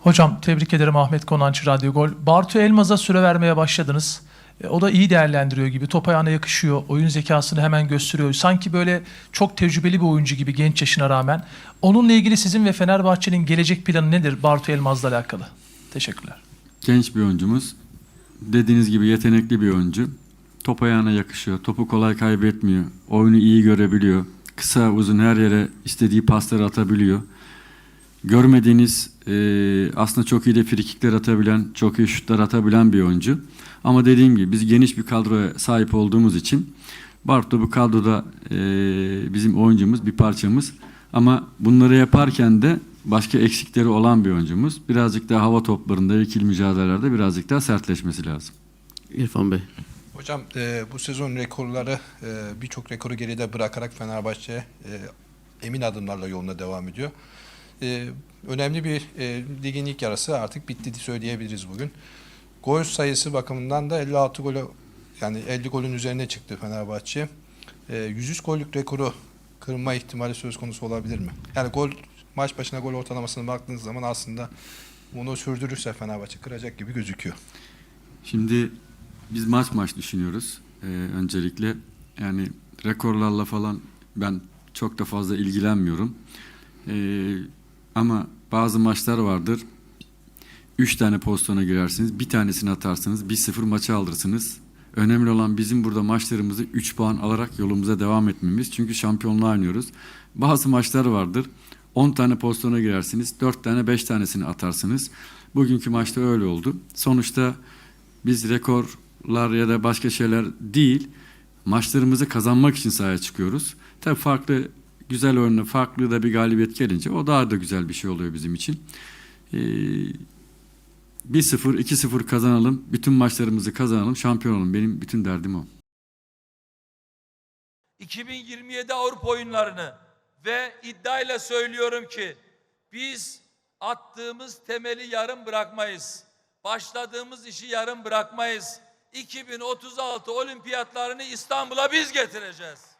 Hocam tebrik ederim Ahmet Konançı Radyo Gol. Bartu Elmaz'a süre vermeye başladınız. E, O da iyi değerlendiriyor gibi. Top ayağına yakışıyor. Oyun zekasını hemen gösteriyor. Sanki böyle çok tecrübeli bir oyuncu gibi genç yaşına rağmen. Onunla ilgili sizin ve Fenerbahçe'nin gelecek planı nedir Bartu Elmaz'la alakalı? Teşekkürler. Genç bir oyuncumuz. Dediğiniz gibi yetenekli bir oyuncu. Top ayağına yakışıyor. Topu kolay kaybetmiyor. Oyunu iyi görebiliyor. Kısa uzun her yere istediği pasları atabiliyor. Görmediğiniz e, aslında çok iyi de frikikler atabilen, çok iyi şutlar atabilen bir oyuncu. Ama dediğim gibi biz geniş bir kadroya sahip olduğumuz için Bartu bu kadroda e, bizim oyuncumuz, bir parçamız. Ama bunları yaparken de başka eksikleri olan bir oyuncumuz. Birazcık daha hava toplarında, ikili mücadelelerde birazcık daha sertleşmesi lazım. İrfan Bey. Hocam e, bu sezon rekorları e, birçok rekoru geride bırakarak Fenerbahçe e, emin adımlarla yoluna devam ediyor. E, önemli bir e, ligin ilk yarısı artık bitti söyleyebiliriz bugün. Gol sayısı bakımından da 56 golü yani 50 golün üzerine çıktı Fenerbahçe. E, 103 gollük rekoru kırma ihtimali söz konusu olabilir mi? Yani gol maç başına gol ortalamasına baktığınız zaman aslında bunu sürdürürse Fenerbahçe kıracak gibi gözüküyor. Şimdi biz maç maç düşünüyoruz e, öncelikle. Yani rekorlarla falan ben çok da fazla ilgilenmiyorum. E, ama bazı maçlar vardır. Üç tane pozisyona girersiniz. Bir tanesini atarsınız. 1-0 maçı alırsınız. Önemli olan bizim burada maçlarımızı 3 puan alarak yolumuza devam etmemiz. Çünkü şampiyonluğa oynuyoruz. Bazı maçlar vardır. 10 tane pozisyona girersiniz. 4 tane 5 tanesini atarsınız. Bugünkü maçta öyle oldu. Sonuçta biz rekorlar ya da başka şeyler değil, maçlarımızı kazanmak için sahaya çıkıyoruz. Tabii farklı güzel oyunla farklı da bir galibiyet gelince o daha da güzel bir şey oluyor bizim için. Ee, 1-0, 2-0 kazanalım, bütün maçlarımızı kazanalım, şampiyon olalım. Benim bütün derdim o. 2027 Avrupa oyunlarını ve iddiayla söylüyorum ki biz attığımız temeli yarım bırakmayız. Başladığımız işi yarım bırakmayız. 2036 olimpiyatlarını İstanbul'a biz getireceğiz.